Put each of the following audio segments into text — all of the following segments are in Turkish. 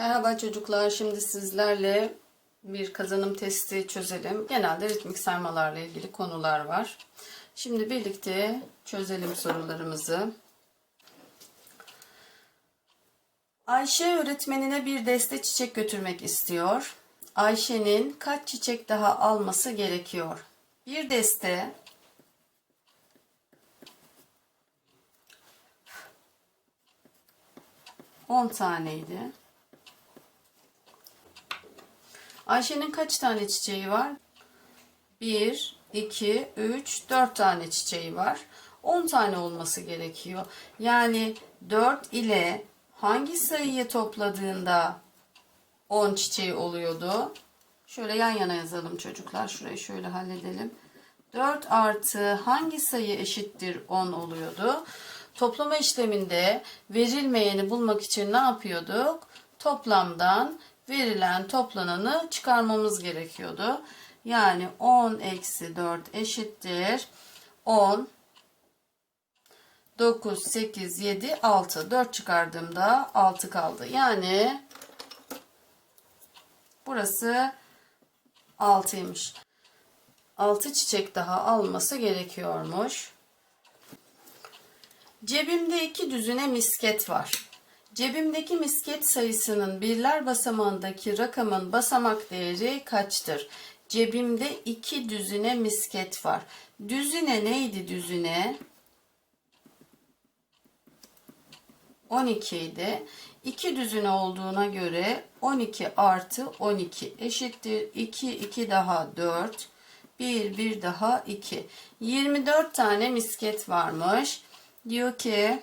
Merhaba çocuklar. Şimdi sizlerle bir kazanım testi çözelim. Genelde ritmik saymalarla ilgili konular var. Şimdi birlikte çözelim sorularımızı. Ayşe öğretmenine bir deste çiçek götürmek istiyor. Ayşe'nin kaç çiçek daha alması gerekiyor? Bir deste on taneydi. Ayşe'nin kaç tane çiçeği var? 1, 2, 3, 4 tane çiçeği var. 10 tane olması gerekiyor. Yani 4 ile hangi sayıyı topladığında 10 çiçeği oluyordu? Şöyle yan yana yazalım çocuklar. Şurayı şöyle halledelim. 4 artı hangi sayı eşittir 10 oluyordu? Toplama işleminde verilmeyeni bulmak için ne yapıyorduk? Toplamdan verilen toplananı çıkarmamız gerekiyordu. Yani 10 eksi 4 eşittir 10 9 8 7 6 4 çıkardığımda 6 kaldı. Yani burası 6'ymış. 6 çiçek daha alması gerekiyormuş. Cebimde iki düzine misket var. Cebimdeki misket sayısının birler basamağındaki rakamın basamak değeri kaçtır? Cebimde iki düzine misket var. Düzine neydi düzine? 12 idi. 2 düzine olduğuna göre 12 artı 12 eşittir. 2, 2 daha 4. 1, 1 daha 2. 24 tane misket varmış. Diyor ki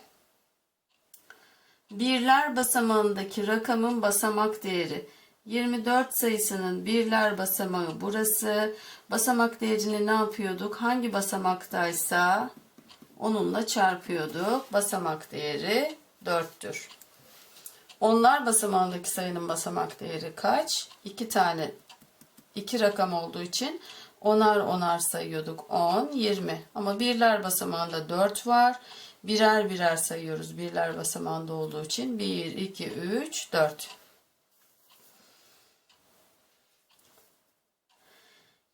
birler basamağındaki rakamın basamak değeri 24 sayısının birler basamağı burası. Basamak değerini ne yapıyorduk? Hangi basamaktaysa onunla çarpıyorduk. Basamak değeri 4'tür. Onlar basamağındaki sayının basamak değeri kaç? 2 tane 2 rakam olduğu için onar onar sayıyorduk. 10, 20. Ama birler basamağında 4 var. Birer birer sayıyoruz birler basamağında olduğu için. 1, 2, 3, 4.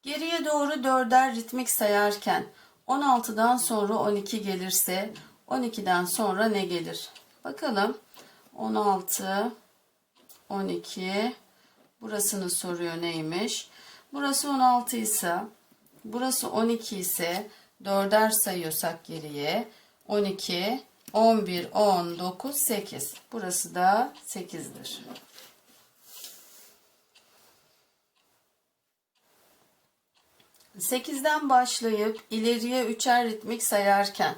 Geriye doğru dörder ritmik sayarken 16'dan sonra 12 gelirse 12'den sonra ne gelir? Bakalım. 16, 12. Burasını soruyor neymiş? Burası 16 ise, burası 12 ise dörder sayıyorsak geriye 12, 11, 19, 8. Burası da 8'dir. Sekizden başlayıp ileriye üçer ritmik sayarken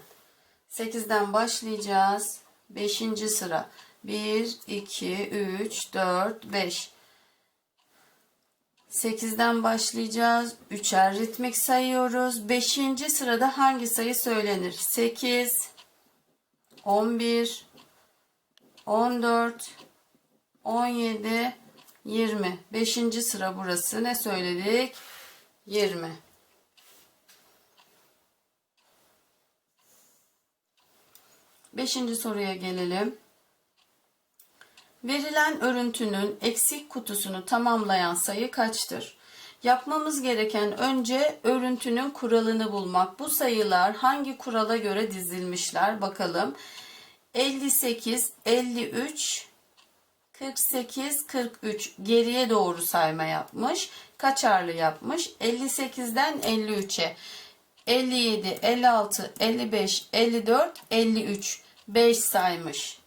8'den başlayacağız. 5. sıra 1, 2, 3, 4, 5. 8'den başlayacağız. Üçer ritmik sayıyoruz. 5. sırada hangi sayı söylenir? 8, 11, 14, 17, 20. 5. sıra burası. Ne söyledik? 20. Beşinci soruya gelelim. Verilen örüntünün eksik kutusunu tamamlayan sayı kaçtır? Yapmamız gereken önce örüntünün kuralını bulmak. Bu sayılar hangi kurala göre dizilmişler bakalım. 58, 53, 48, 43 geriye doğru sayma yapmış. Kaçarlı yapmış? 58'den 53'e. 57, 56, 55, 54, 53. 5 saymış.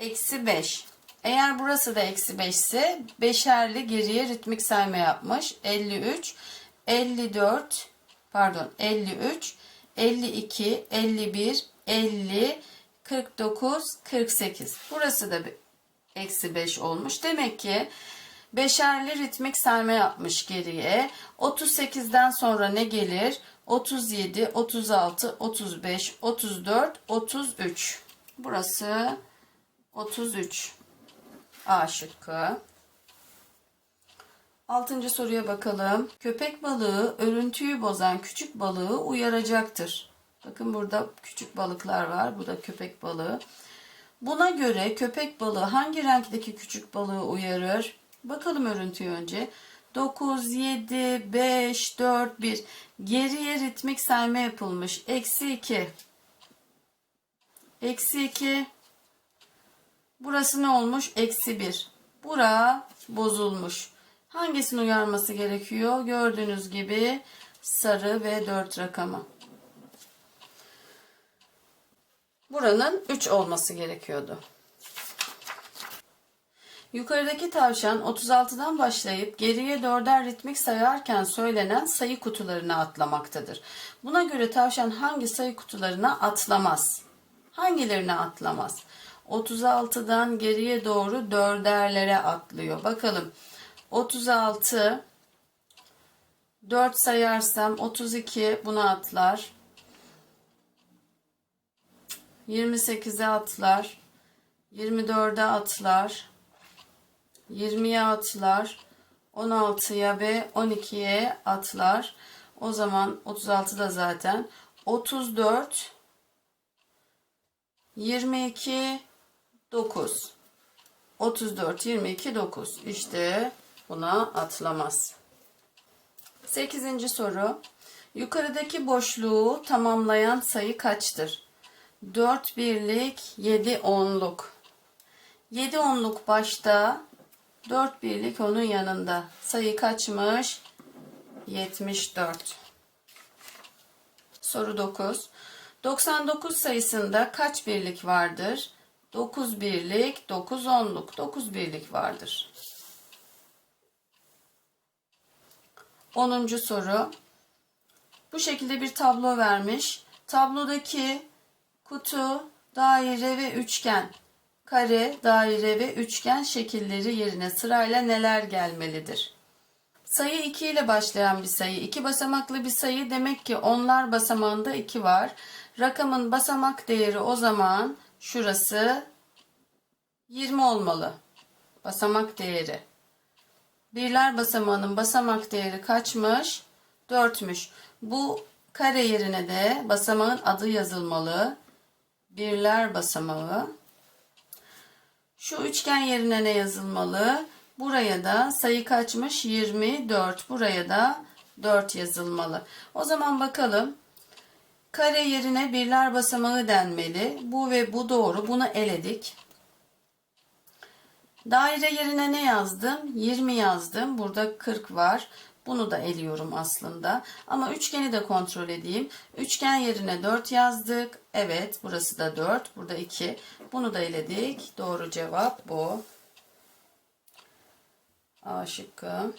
Eksi 5. Eğer burası da eksi 5 ise beşerli geriye ritmik sayma yapmış. 53, 54, pardon 53, 52, 51, 50, 49, 48. Burası da eksi 5 olmuş. Demek ki beşerli ritmik sayma yapmış geriye. 38'den sonra ne gelir? 37, 36, 35, 34, 33. Burası 33. A şıkkı. Altıncı soruya bakalım. Köpek balığı örüntüyü bozan küçük balığı uyaracaktır. Bakın burada küçük balıklar var. Bu da köpek balığı. Buna göre köpek balığı hangi renkteki küçük balığı uyarır? Bakalım örüntüyü önce. 9, 7, 5, 4, 1. Geriye ritmik sayma yapılmış. Eksi 2. Eksi 2. Burası ne olmuş? Eksi 1. Bura bozulmuş. Hangisini uyarması gerekiyor? Gördüğünüz gibi sarı ve 4 rakamı. Buranın 3 olması gerekiyordu. Yukarıdaki tavşan 36'dan başlayıp geriye 4'er ritmik sayarken söylenen sayı kutularına atlamaktadır. Buna göre tavşan hangi sayı kutularına atlamaz? Hangilerine atlamaz? 36'dan geriye doğru dörderlere atlıyor. Bakalım. 36 4 sayarsam 32 buna atlar. 28'e atlar. 24'e atlar. 20'ye atlar. 16'ya ve 12'ye atlar. O zaman 36 da zaten. 34 22 9 34 22 9 işte buna atlamaz. 8. soru. Yukarıdaki boşluğu tamamlayan sayı kaçtır? 4 birlik 7 onluk. 7 onluk başta 4 birlik onun yanında. Sayı kaçmış? 74. Soru 9. 99 sayısında kaç birlik vardır? 9 birlik, 9 onluk, 9 birlik vardır. 10. soru. Bu şekilde bir tablo vermiş. Tablodaki kutu, daire ve üçgen, kare, daire ve üçgen şekilleri yerine sırayla neler gelmelidir? Sayı 2 ile başlayan bir sayı. 2 basamaklı bir sayı demek ki onlar basamağında 2 var. Rakamın basamak değeri o zaman şurası 20 olmalı. Basamak değeri. Birler basamağının basamak değeri kaçmış? 4'müş. Bu kare yerine de basamağın adı yazılmalı. Birler basamağı. Şu üçgen yerine ne yazılmalı? Buraya da sayı kaçmış? 24. Buraya da 4 yazılmalı. O zaman bakalım. Kare yerine birler basamağı denmeli. Bu ve bu doğru. Bunu eledik. Daire yerine ne yazdım? 20 yazdım. Burada 40 var. Bunu da eliyorum aslında. Ama üçgeni de kontrol edeyim. Üçgen yerine 4 yazdık. Evet burası da 4. Burada 2. Bunu da eledik. Doğru cevap bu. A şıkkı.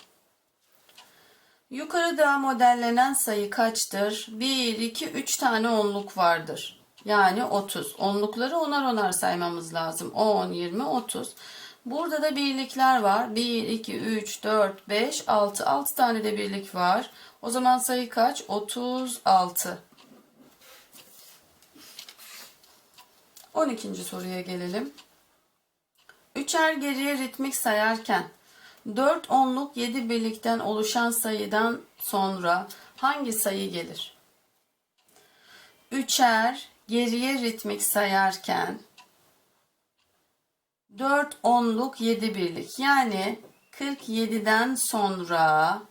Yukarıda modellenen sayı kaçtır? 1, 2, 3 tane onluk vardır. Yani 30. Onlukları onar onar saymamız lazım. 10, 20, 30. Burada da birlikler var. 1, 2, 3, 4, 5, 6. 6 tane de birlik var. O zaman sayı kaç? 36. 12. soruya gelelim. Üçer geriye ritmik sayarken 4 onluk 7 birlikten oluşan sayıdan sonra hangi sayı gelir? Üçer geriye ritmik sayarken 4 onluk 7 birlik yani 47'den sonra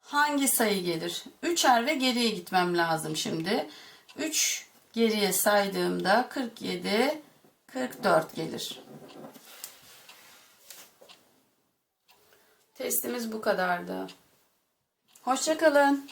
hangi sayı gelir? Üçer ve geriye gitmem lazım şimdi. 3 geriye saydığımda 47 44 gelir. Testimiz bu kadardı. Hoşçakalın.